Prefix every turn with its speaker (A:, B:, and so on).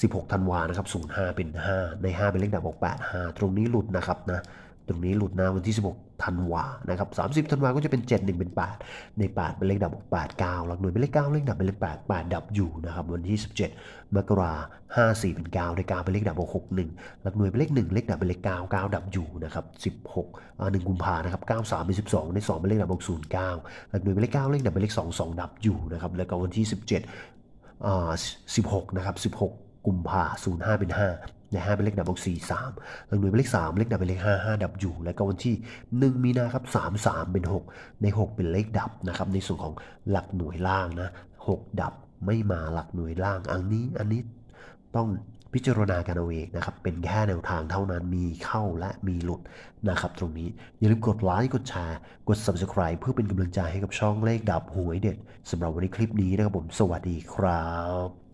A: 16ธันวานะครับ05 เป็น 5 ใน 5 เป็นเลขดับออก8 5 ตรงนี้หลุดนะครับนะตรงนี้หลุดนะวันที่ 16ธันวานะครับ30ธันวาก็จะเป็น 7 1 เป็น 8 ใน 8 เป็นเลขดับออก8 9หลักหน่วยเป็นเลข9เลขดับเป็นเลข8 8 ดับอยู่นะครับวันที่ 17 มกราห้าสี่เป็น9ใน9เป็นเลขดับออก6 1 หลักหน่วยเป็นเลข 1 เลขดับเป็นเลข9 9 ดับอยู่นะครับ16อ่า1กุมภานะครับ9 3 เป็น 12 ใน 2 เป็นเลขดับออก0 9 หลักหน่วยเป็นเลข9เลขดับเป็นเลข 2 2 ดับอยู่นะครับแล้วก็วันที่ 17อ่า16นะครับ16 กุมภา05เป็น5ใน5เป็นเลขดับออก4 3หลักหน่วยเป็นเลข3เลขดับเป็นเลข5 5ดับอยู่ แล้วก็วันที่1มีนาครับ3 3เป็น6ใน6เป็นเลขดับนะครับในส่วนของหลักหน่วยล่างนะ6ดับไม่มาหลักหน่วยล่าง อันนี้อันนี้ต้องพิจารณากันเอาเองนะครับ เป็นแค่แนวทางเท่านั้นมีเข้าและมีหลุดนะครับ ตรงนี้ อย่าลืมกดไลค์กดแชร์ กด subscribe เพื่อเป็นกำลังใจให้กับช่องเลขดับหวยเด็ดสำหรับวันนี้คลิปนี้นะครับผม สวัสดีครับ